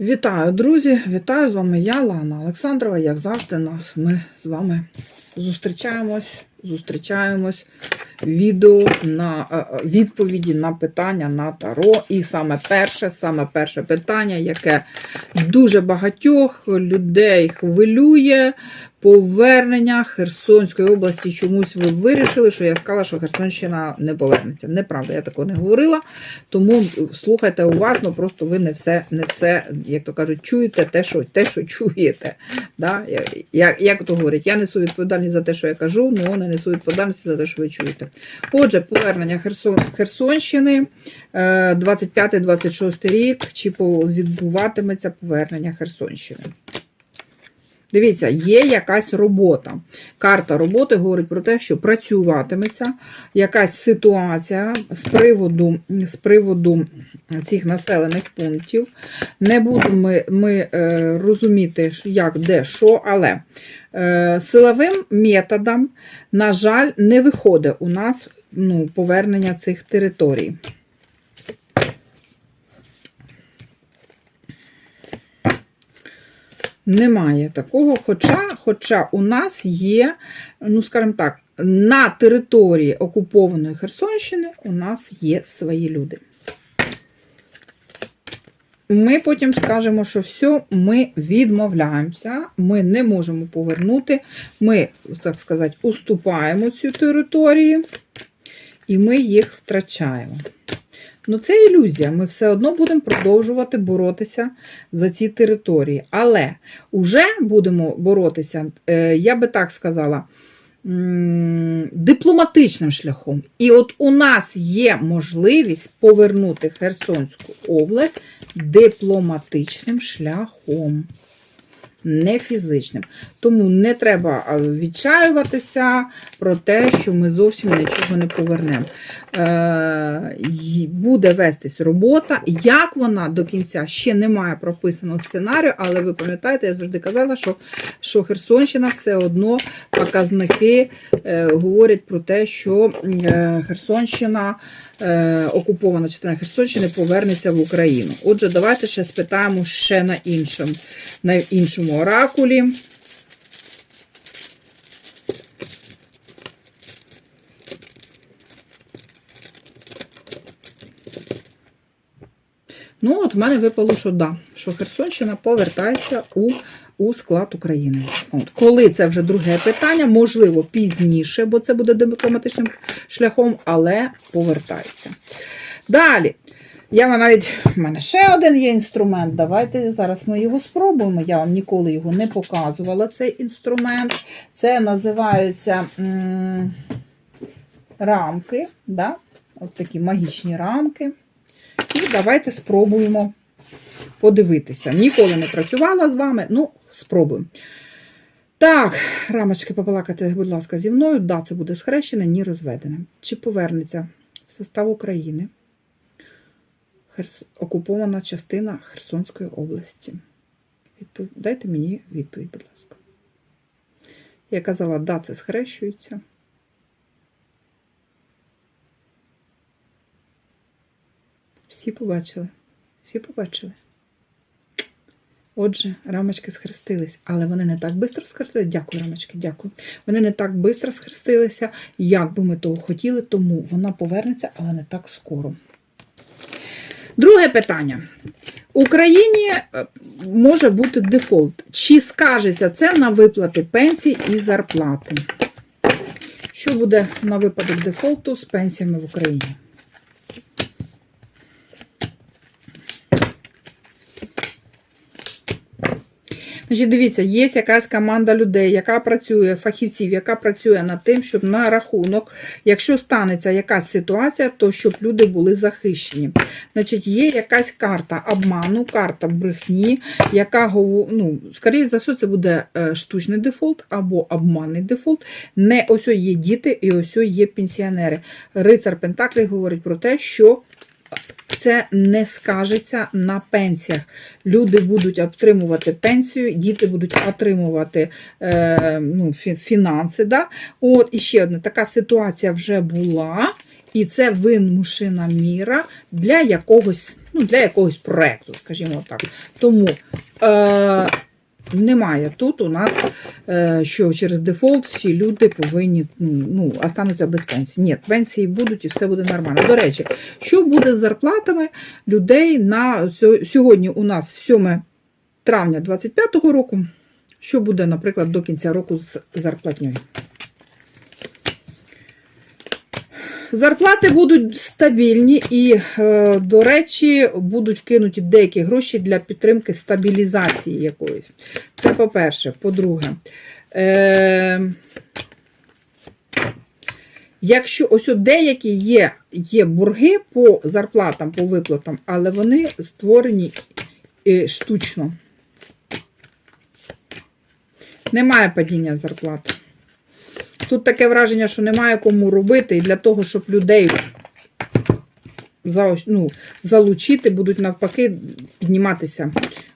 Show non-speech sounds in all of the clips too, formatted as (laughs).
Вітаю, друзі! Вітаю з вами я, Лана Олександрова. Як завжди, нас ми з вами зустрічаємось, зустрічаємось. Відео на е, е, відповіді на питання на таро. І саме перше, саме перше питання, яке дуже багатьох людей хвилює. Повернення Херсонської області. Чомусь ви вирішили, що я сказала, що Херсонщина не повернеться. Неправда, я такого не говорила. Тому слухайте уважно, просто ви не все, не все, як то кажуть, чуєте те, що те, що чуєте. Да? Як, як то говорять, я несу відповідальність за те, що я кажу, але не несу відповідальності за те, що ви чуєте. Отже, повернення Херсон, Херсонщини, е, 25-26 рік, чи відбуватиметься повернення Херсонщини. Дивіться, є якась робота. Карта роботи говорить про те, що працюватиметься якась ситуація з приводу, з приводу цих населених пунктів. Не будемо ми, ми е, розуміти, як, де, що, але е, силовим методом, на жаль, не виходить у нас ну, повернення цих територій. Немає такого, хоча, хоча у нас є, ну, скажімо так, на території окупованої Херсонщини у нас є свої люди. Ми потім скажемо, що все, ми відмовляємося, ми не можемо повернути, ми, так сказати, уступаємо цю територію, і ми їх втрачаємо. Ну, це ілюзія. Ми все одно будемо продовжувати боротися за ці території. Але вже будемо боротися, е, я би так сказала, дипломатичним шляхом. І от у нас є можливість повернути Херсонську область дипломатичним шляхом. Не фізичним. Тому не треба відчаюватися про те, що ми зовсім нічого не повернемо. Е, буде вестись робота. Як вона до кінця ще немає прописаного сценарію, але ви пам'ятаєте, я завжди казала, що, що Херсонщина все одно показники е, говорять про те, що е, Херсонщина, е, окупована частина Херсонщини повернеться в Україну. Отже, давайте ще спитаємо ще на іншому, на іншому оракулі. Ну, от в мене випало, що да, що Херсонщина повертається у, у склад України. От. Коли це вже друге питання, можливо, пізніше, бо це буде дипломатичним шляхом, але повертається. Далі. Я навіть в мене ще один є інструмент. Давайте зараз ми його спробуємо. Я вам ніколи його не показувала, цей інструмент. Це називаються рамки. Да? От такі магічні рамки. І давайте спробуємо подивитися. Ніколи не працювала з вами, ну, спробуємо. Так, рамочки побалакати, будь ласка, зі мною. Да, це буде схрещене, ні розведене. Чи повернеться в состав України Херс... окупована частина Херсонської області? Відпов... Дайте мені відповідь, будь ласка. Я казала, да, це схрещується. Всі побачили. Всі побачили. Отже, рамочки схрестились, але вони не так швидко схрестилися. Дякую, рамочки, дякую. Вони не так швидко схрестилися, як би ми того хотіли, тому вона повернеться, але не так скоро. Друге питання. Україні е, може бути дефолт. Чи скажеться це на виплати пенсій і зарплати? Що буде на випадок дефолту з пенсіями в Україні? Значить, дивіться, є якась команда людей, яка працює, фахівців, яка працює над тим, щоб на рахунок, якщо станеться якась ситуація, то щоб люди були захищені. Значить, є якась карта обману, карта брехні, яка ну, скоріше за все, це буде е, штучний дефолт або обманний дефолт. Не ось є діти і ось є пенсіонери. Рицар Пентаклі говорить про те, що це не скажеться на пенсіях. Люди будуть отримувати пенсію, діти будуть отримувати е, ну, фінанси. Да? От, і ще одна така ситуація вже була. І це вимушена міра для якогось, ну, для якогось проєкту, скажімо так. Тому е, немає тут у нас, е, що через дефолт всі люди повинні ну, ну, остануться без пенсії. Ні, пенсії будуть і все буде нормально. До речі, що буде з зарплатами людей на сьогодні у нас 7 травня 2025 року. Що буде, наприклад, до кінця року з зарплатньою? Зарплати будуть стабільні і, е, до речі, будуть вкинуті деякі гроші для підтримки стабілізації якоїсь. Це по-перше. По-друге, е, якщо ось деякі є, є борги по зарплатам, по виплатам, але вони створені е, штучно. Немає падіння зарплат. Тут таке враження, що немає кому робити, і для того, щоб людей за, ну, залучити, будуть навпаки підніматися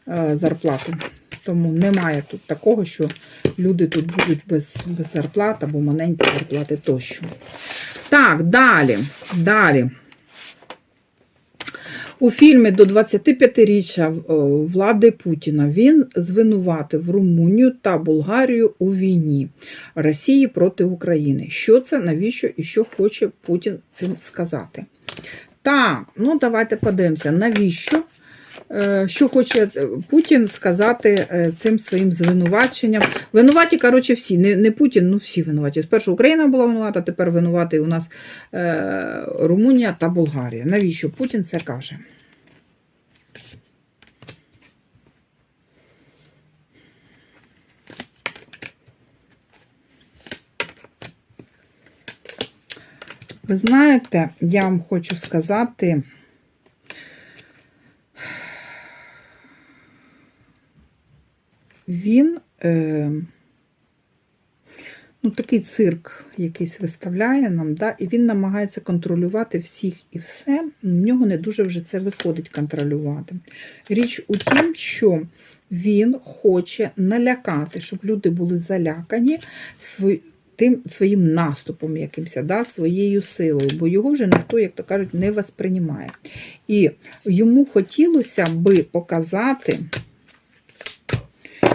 е, зарплати. Тому немає тут такого, що люди тут будуть без, без зарплат або маленькі зарплати тощо. Так, далі. Далі. У фільмі до 25-річчя е, влади Путіна він звинуватив Румунію та Болгарію у війні Росії проти України. Що це, навіщо і що хоче Путін цим сказати? Так, ну давайте подивимося, навіщо? Е, Що хоче е, Путін сказати е, цим своїм звинуваченням? Винуваті, коротше, всі. Не, не Путін, ну всі винуваті. Спершу Україна була винувата, тепер винуватий у нас е, Румунія та Болгарія. Навіщо Путін це каже? Ви знаєте, я вам хочу сказати. Він е, ну, такий цирк якийсь виставляє нам, да, і він намагається контролювати всіх і все. В нього не дуже вже це виходить контролювати. Річ у тім, що він хоче налякати, щоб люди були залякані тим своїм наступом якимось, да, своєю силою, бо його вже ніхто, як то кажуть, не восприймає. І йому хотілося би показати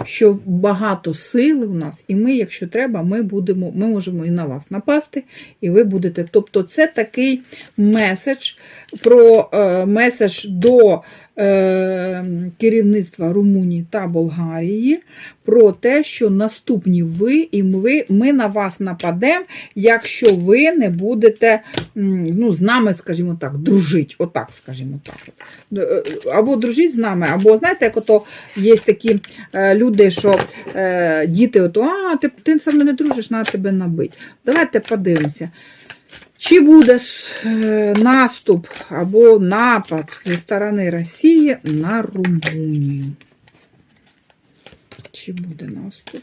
що багато сили у нас, і ми, якщо треба, ми будемо, ми можемо і на вас напасти, і ви будете. Тобто, це такий меседж про е, меседж до керівництва Румунії та Болгарії про те, що наступні ви і ми, ми на вас нападемо, якщо ви не будете ну, з нами, скажімо так, дружити. Отак, скажімо так. Е, Або дружіть з нами, або знаєте, як ото є такі е, люди, що е, діти, ото, а, ти, ти мною не дружиш, на тебе набить. Давайте подивимося. Чи буде е, наступ або напад зі сторони Росії на Румунію? Чи буде наступ?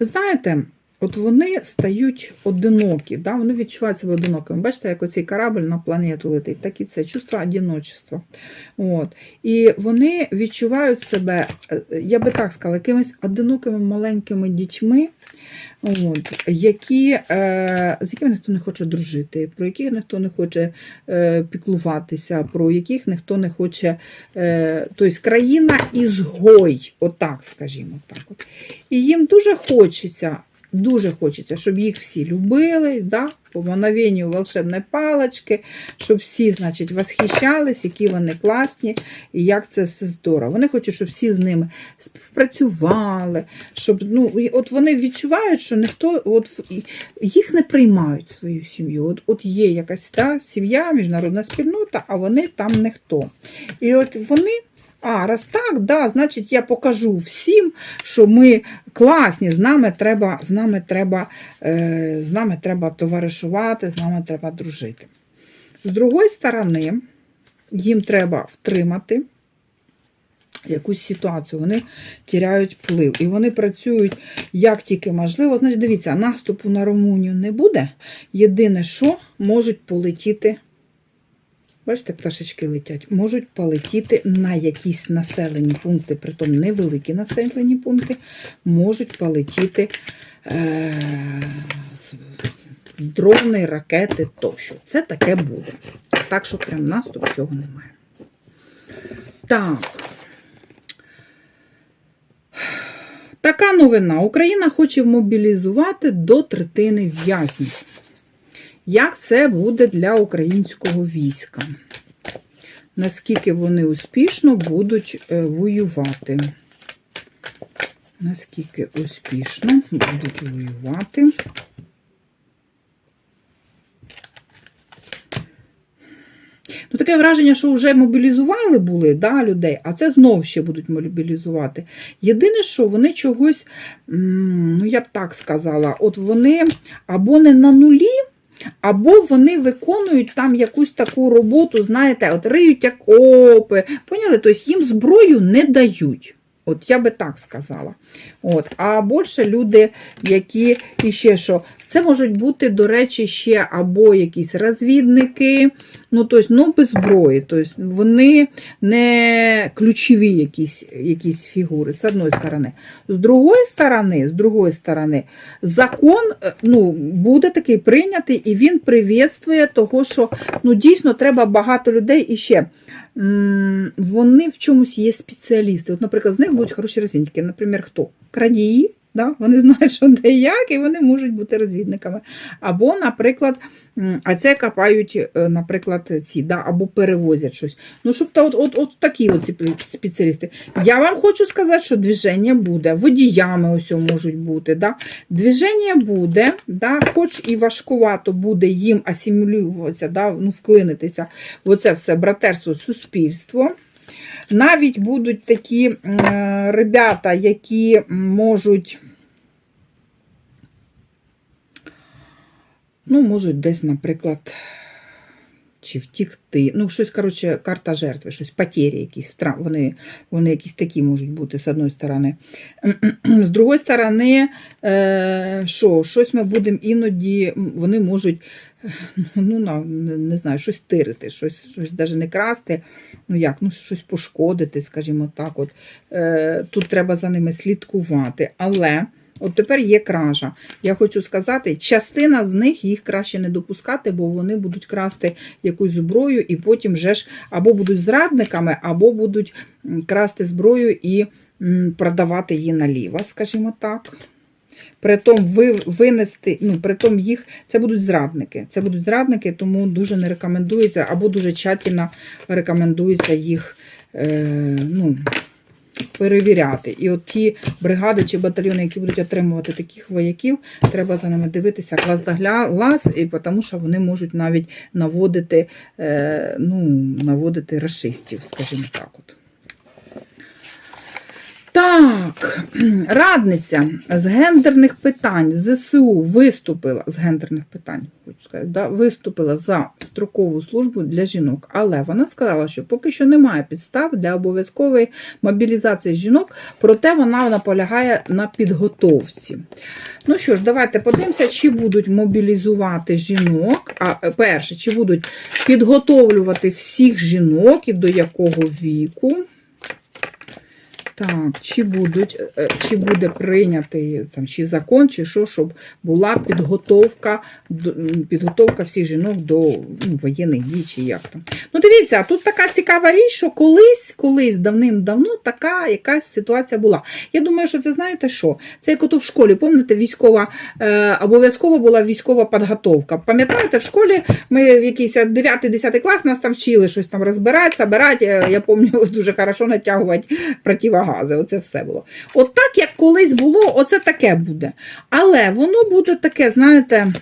Ви знаєте, от вони стають одинокі, да? вони відчувають себе одинокими. Бачите, як оцей корабль на планету летить, так і це чувство одиночества. От. І вони відчувають себе, е, я би так сказала, якимись одинокими маленькими дітьми, от, які, е, з якими ніхто не хоче дружити, про яких ніхто не хоче е, піклуватися, про яких ніхто не хоче. Е, тобто країна ізгой, отак, скажімо так. От. І їм дуже хочеться. Дуже хочеться, щоб їх всі любили, да? по мановенню волшебної палочки, щоб всі, значить, восхищались, які вони класні, і як це все здорово. Вони хочуть, щоб всі з ними співпрацювали, щоб ну, от вони відчувають, що ніхто от, їх не приймають свою сім'ю. От, от є якась та, сім'я, міжнародна спільнота, а вони там ніхто. І от вони. А, раз так, да, значить, я покажу всім, що ми класні, з нами треба, з нами треба, е, з нами треба товаришувати, з нами треба дружити. З другої сторони, їм треба втримати якусь ситуацію, вони тіряють вплив. І вони працюють як тільки можливо. Значить, дивіться, наступу на Румунію не буде. Єдине, що можуть полетіти. Бачите, пташечки летять, можуть полетіти на якісь населені пункти, притом невеликі населені пункти, можуть полетіти е, дрони, ракети тощо. Це таке буде. Так що прям наступ цього немає. Так. Така новина. Україна хоче мобілізувати до третини в'язнів. Як це буде для українського війська? Наскільки вони успішно будуть е, воювати? Наскільки успішно будуть воювати? Ну, таке враження, що вже мобілізували були да, людей, а це знов ще будуть мобілізувати. Єдине, що вони чогось, ну я б так сказала, от вони або не на нулі, або вони виконують там якусь таку роботу, знаєте, от риють окопи. Поняли? Тобто їм зброю не дають. От я би так сказала. От. А більше люди, які іще що. Це можуть бути, до речі, ще або якісь розвідники, ну, тобто, ну без зброї. Тобто вони не ключові якісь, якісь фігури, з одної сторони. З другої сторони, з другої сторони, закон е, ну, буде такий прийнятий, і він привітствує того, що ну, дійсно треба багато людей і ще. Вони в чомусь є спеціалісти. От, наприклад, з них будуть хороші розвідники. Наприклад, хто? Крадії, Да? Вони знають, що де як, і вони можуть бути розвідниками. Або, наприклад, а це копають, е, наприклад, ці, да? або перевозять щось. Ну, щоб то, от, от, от такі от спеціалісти. Я вам хочу сказати, що движення буде, водіями ось можуть бути. Да? Движення буде, да? хоч і важкувато буде їм асимілюватися, да? ну, вклинитися в оце все братерство, суспільство. Навіть будуть такі е, ребята, які можуть, ну, можуть десь, наприклад, чи втікти. Ну, щось, коротше, карта жертви, щось потері якісь, вони, вони якісь такі можуть бути, з одної сторони. (clears throat) З другої сторони, е, що, щось ми будемо іноді, вони можуть, ну, не, не знаю, щось тирити, щось, щось навіть не красти, ну як, ну, щось пошкодити, скажімо так. От. Е, тут треба за ними слідкувати. Але. От тепер є кража. Я хочу сказати, частина з них їх краще не допускати, бо вони будуть красти якусь зброю, і потім вже ж або будуть зрадниками, або будуть красти зброю і продавати її наліво, скажімо так. Притом ви, винести, ну, притом їх, це будуть зрадники. Це будуть зрадники, тому дуже не рекомендується, або дуже тщательно рекомендується їх. Е, ну, перевіряти. І от ті бригади чи батальйони, які будуть отримувати таких вояків, треба за ними дивитися клас глаз, і тому що вони можуть навіть наводити, е, ну, наводити расистів, скажімо так. От. Так, радниця з гендерних питань ЗСУ виступила з гендерних питань, хочу сказати, да, виступила за строкову службу для жінок. Але вона сказала, що поки що немає підстав для обов'язкової мобілізації жінок, проте вона наполягає на підготовці. Ну що ж, давайте подивимося, чи будуть мобілізувати жінок. А е, перше, чи будуть підготовлювати всіх жінок і до якого віку. Так, чи будуть, е, чи буде прийнятий там, чи закон, чи що, щоб була підготовка, підготовка всіх жінок до ну, воєнних дій, чи як там. Ну, дивіться, тут така цікава річ, що колись, колись давним-давно така якась ситуація була. Я думаю, що це знаєте що? Це як ото в школі, пам'ятаєте, військова, е, обов'язково була військова підготовка. Пам'ятаєте, в школі ми в якийсь 9-10 клас нас там вчили щось там розбирати, собирати. Е, Я пам'ятаю, (laughs) дуже хорошо натягувати противогази. Оце все було. От так, як колись було, оце таке буде. Але воно буде таке, знаєте.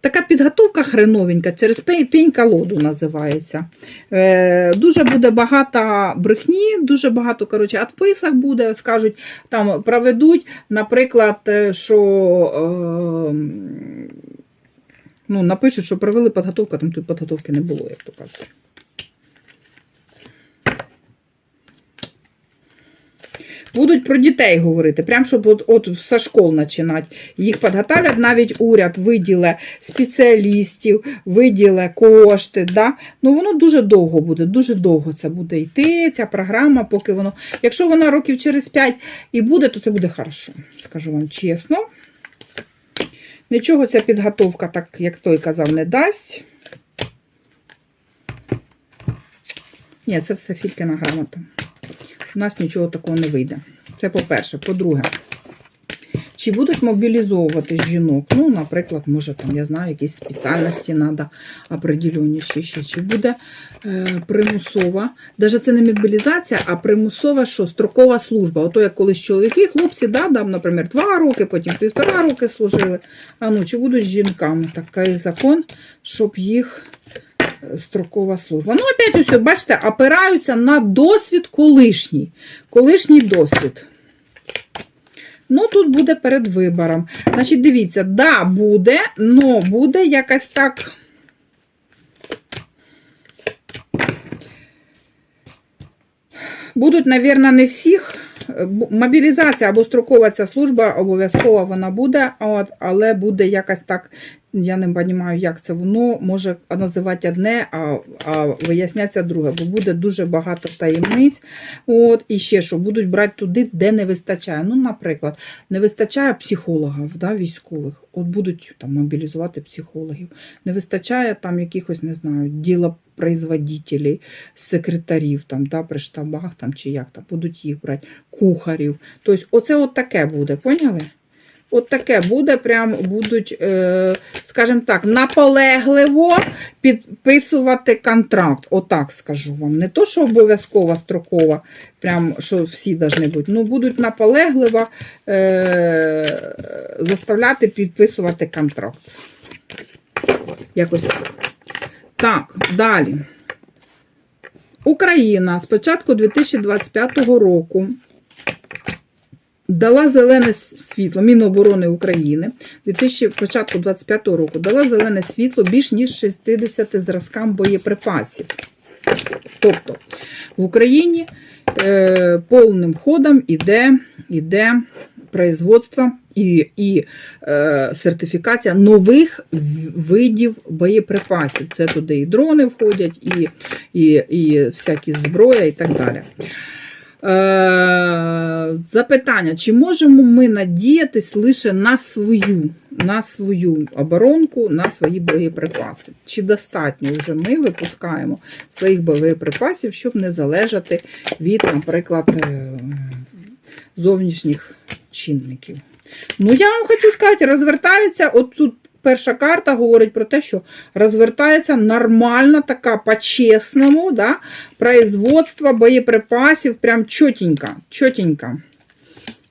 Така підготовка хреновенька, через пень- пень-колоду називається. Е, дуже буде багато брехні, дуже багато коротше, відписок буде, скажуть, там проведуть, наприклад, е, що е, ну, напишуть, що провели підготовку, там підготовки не було, як то кажуть. Будуть про дітей говорити, прям щоб от, от со школ починати. Їх підготовлять, навіть уряд виділе спеціалістів, виділе кошти. Да? Ну воно дуже довго буде, дуже довго це буде йти, ця програма, поки воно. Якщо вона років через 5 і буде, то це буде хорошо. Скажу вам чесно. Нічого ця підготовка, так як той казав, не дасть. Ні, це все фількіна грамота. У нас нічого такого не вийде. Це по-перше. По-друге, чи будуть мобілізовувати жінок? Ну, наприклад, може, там, я знаю, якісь спеціальності треба определені чи ще. Чи буде е, примусова, навіть це не мобілізація, а примусова що? Строкова служба. Ото як колись чоловіки, хлопці, да, там, наприклад, два роки, потім півтора роки служили. А ну, чи будуть з жінками такий закон, щоб їх строкова служба. Ну, опять ось, бачите, опираються на досвід колишній. Колишній досвід. Ну, тут буде перед вибором. Значить, дивіться, да, буде, но буде якось так. Будуть, мабуть, не всіх. Мобілізація або строкова ця служба обов'язково вона буде, от, але буде якось так. Я не розумію, як це воно може називати одне, а, а виясняться друге, бо буде дуже багато таємниць. От, і ще що будуть брати туди, де не вистачає. Ну, наприклад, не вистачає психологів, да, військових. От будуть там мобілізувати психологів. Не вистачає там якихось, не знаю, ділопроизводителей, секретарів там, да, при штабах там, чи як там, будуть їх брати, кухарів. Тобто, оце от таке буде, поняли? От таке буде, прям будуть, е, скажімо так, наполегливо підписувати контракт. Отак скажу вам. Не то, що обов'язкова строкова, прям що всі повинні бути, ну будуть наполегливо е, заставляти підписувати контракт. Якось так. Так, далі. Україна з початку 2025 року дала зелене світло Міноборони України 2000, початку 25 року дала зелене світло більш ніж 60 зразкам боєприпасів. Тобто в Україні е, повним ходом іде, іде производство і, і е, сертифікація нових видів боєприпасів. Це туди і дрони входять, і, і, і всякі зброя, і так далі. Е, запитання: чи можемо ми надіятись лише на свою, на свою оборонку, на свої боєприпаси? Чи достатньо вже ми випускаємо своїх боєприпасів, щоб не залежати від, наприклад, е, зовнішніх чинників? Ну, я вам хочу сказати, розвертається от тут. Перша карта говорить про те, що розвертається нормальна така по-чесному, да, производство боєприпасів, прям чотенько, чотенько.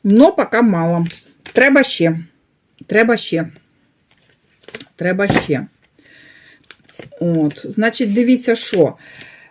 Но поки мало. Треба ще. Треба ще. Треба ще. От, значить, дивіться, що.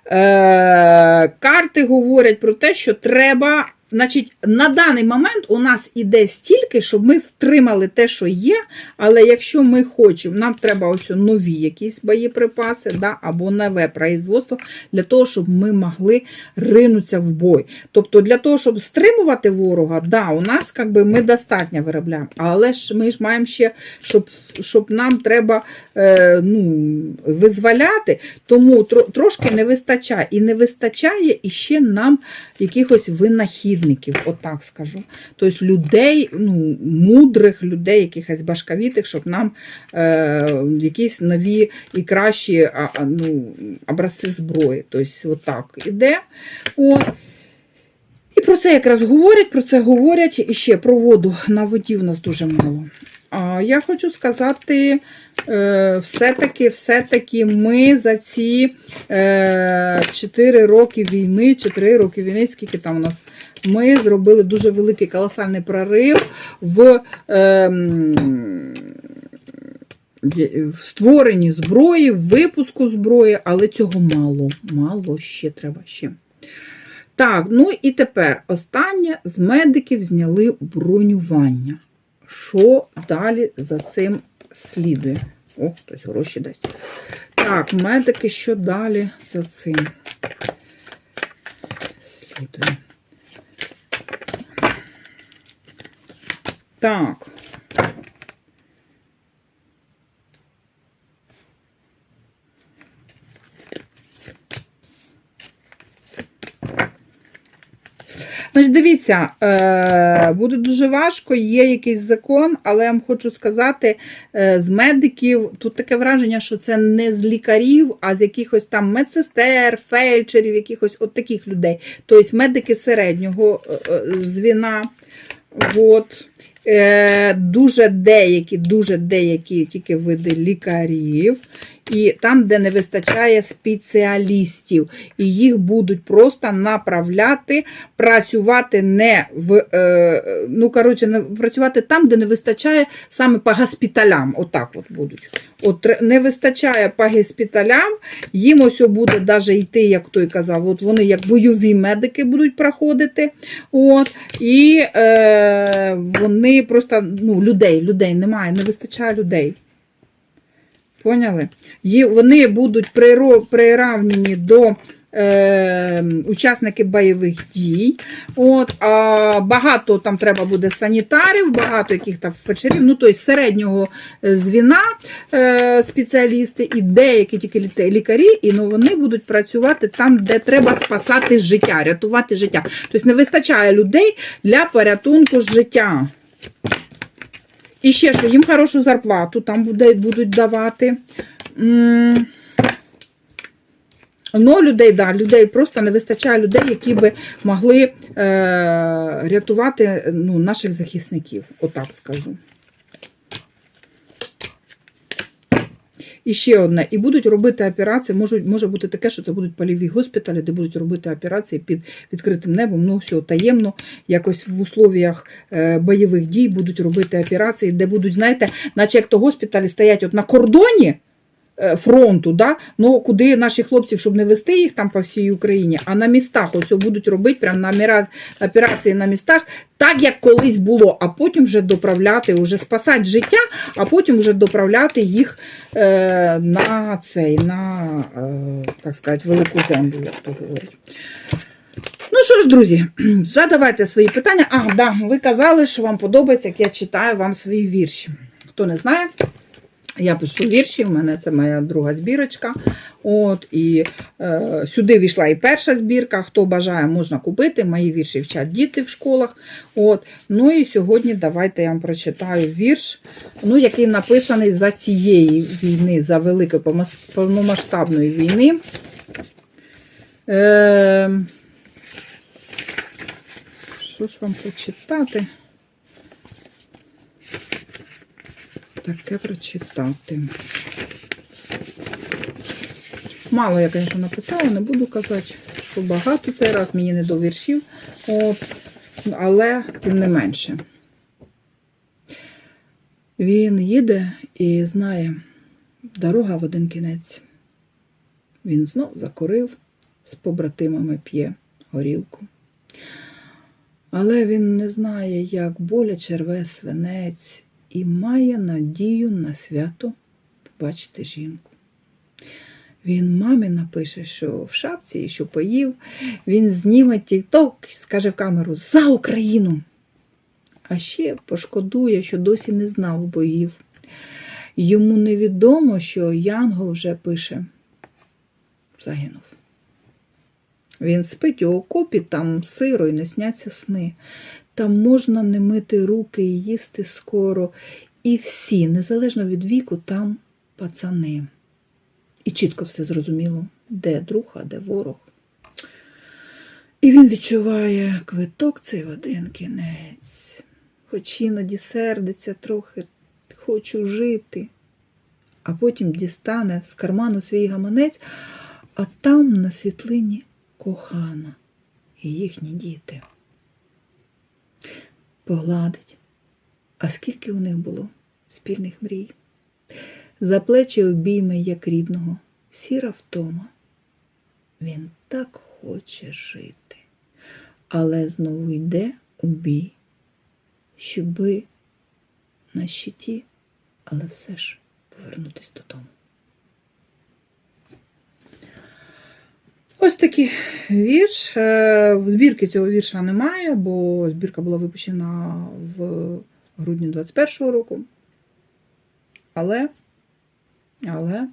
Е, карти говорять про те, що треба. Значить, на даний момент у нас іде стільки, щоб ми втримали те, що є. Але якщо ми хочемо, нам треба ось нові якісь боєприпаси, да, або нове производство для того, щоб ми могли ринутися в бой. Тобто, для того, щоб стримувати ворога, да, у нас как би, ми достатньо виробляємо, але ж ми ж маємо ще, щоб, щоб нам треба е, ну, визволяти, тому тро, трошки не вистачає. І не вистачає іще нам якихось винахідників, отак скажу. Тобто людей, ну, мудрих людей, якихось башковітих, щоб нам е, якісь нові і кращі а, ну, образці зброї. Тобто, отак іде. От. І про це якраз говорять, про це говорять і ще про воду. На воді в нас дуже мало. А я хочу сказати, все-таки, все-таки ми за ці е, 4 роки війни, 4 роки війни, скільки там у нас, ми зробили дуже великий колосальний прорив в. Е, в створенні зброї, в випуску зброї, але цього мало. Мало ще треба ще. Так, ну і тепер останнє з медиків зняли бронювання. Що далі за цим слідує? О, хтось гроші дасть. Так, медики, що далі за цим слідує? Так. Значить, дивіться, е, буде дуже важко, є якийсь закон, але я вам хочу сказати, е, з медиків тут таке враження, що це не з лікарів, а з якихось там медсестер, фельдшерів, якихось от таких людей. Тобто медики середнього е, звіна. От. Дуже деякі, дуже деякі тільки види лікарів, і там, де не вистачає спеціалістів, і їх будуть просто направляти, працювати не в е, ну коротше, працювати там, де не вистачає саме по госпіталям. Отак от будуть. От не вистачає по госпіталям, їм ось буде даже йти, як той казав, от вони як бойові медики будуть проходити. От, і е, вони просто ну, людей, людей немає, не вистачає людей. Поняли? Є, вони будуть приравнені до е, учасників бойових дій. От, а багато там треба буде санітарів, багато яких там фельдшерів, ну тобто середнього е, звіна е, спеціалісти і деякі тільки лікарі, і ну, вони будуть працювати там, де треба спасати життя, рятувати життя. Тобто не вистачає людей для порятунку життя. І ще що, їм хорошу зарплату там буде, будуть давати. Ну, людей, да, людей просто не вистачає людей, які би могли е, рятувати ну, наших захисників, отак скажу. І ще одне. І будуть робити операції. Може, може бути таке, що це будуть польові госпіталі, де будуть робити операції під відкритим небом. Ну, все таємно, якось в условіях е, бойових дій будуть робити операції, де будуть, знаєте, наче як то госпіталі стоять от на кордоні фронту, да? ну, куди наші хлопці, щоб не вести їх там по всій Україні, а на містах ось будуть робити прям на операції на містах, так як колись було, а потім вже доправляти, вже спасати життя, а потім вже доправляти їх е, на цей, на, е, так сказати, велику землю, як то говорять. Ну що ж, друзі, (clears throat) задавайте свої питання. А, да, ви казали, що вам подобається, як я читаю вам свої вірші. Хто не знає, я пишу вірші, в мене це моя друга збірочка. От, і е, сюди війшла і перша збірка. Хто бажає, можна купити. Мої вірші вчать діти в школах. От. Ну і сьогодні давайте я вам прочитаю вірш, ну, який написаний за цієї війни, за великої повномасштабної війни. Е, що ж вам прочитати? Таке прочитати. Мало я, звісно, написала, не буду казати, що багато цей раз мені не до віршів, от, але тим не менше. Він їде і знає, дорога в один кінець. Він знов закурив, з побратимами п'є горілку. Але він не знає, як боляче рве свинець, і має надію на свято побачити жінку. Він мамі напише, що в шапці і що поїв. Він зніме тік-ток і скаже в камеру за Україну. А ще пошкодує, що досі не знав боїв. Йому невідомо, що Янгол вже пише загинув. Він спить у окопі, там сиро і не сняться сни. Там можна не мити руки і їсти скоро. І всі, незалежно від віку, там пацани. І чітко все зрозуміло, де друг, а де ворог. І він відчуває квиток цей в один кінець. Хоч іноді сердиться трохи, хочу жити. А потім дістане з карману свій гаманець, а там на світлині кохана і їхні діти. Погладить. А скільки у них було спільних мрій? За плечі обійме, як рідного, сіра втома. Він так хоче жити, але знову йде у бій, щоби на щиті, але все ж повернутись додому. Ось такий вірш. Е, збірки цього вірша немає, бо збірка була випущена в грудні 21-го року. Але, але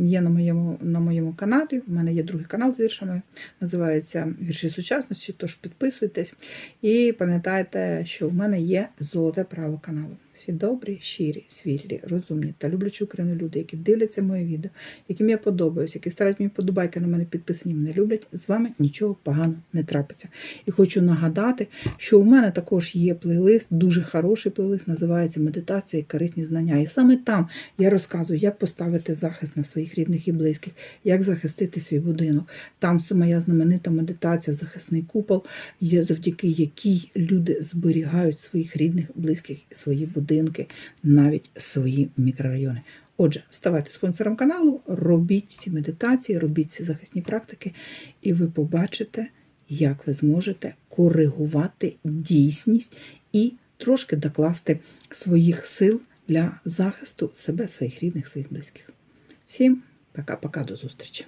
є на моєму, на моєму каналі. У мене є другий канал з віршами, називається Вірші сучасності, тож підписуйтесь. І пам'ятайте, що в мене є золоте правило каналу. Всі добрі, щирі, світлі, розумні та люблячі Україну люди, які дивляться мої відео, яким я подобаюсь, які ставлять мені подобайки на мене підписані, мене люблять, з вами нічого поганого не трапиться. І хочу нагадати, що у мене також є плейлист, дуже хороший плейлист, називається Медитація і корисні знання. І саме там я розказую, як поставити захист на своїх рідних і близьких, як захистити свій будинок. Там моя знаменита медитація, захисний купол, завдяки якій люди зберігають своїх рідних, близьких, свої будинки, навіть свої мікрорайони. Отже, ставайте спонсором каналу, робіть ці медитації, робіть ці захисні практики, і ви побачите, як ви зможете коригувати дійсність і трошки докласти своїх сил для захисту себе, своїх рідних, своїх близьких. Всім пока-пока, до зустрічі!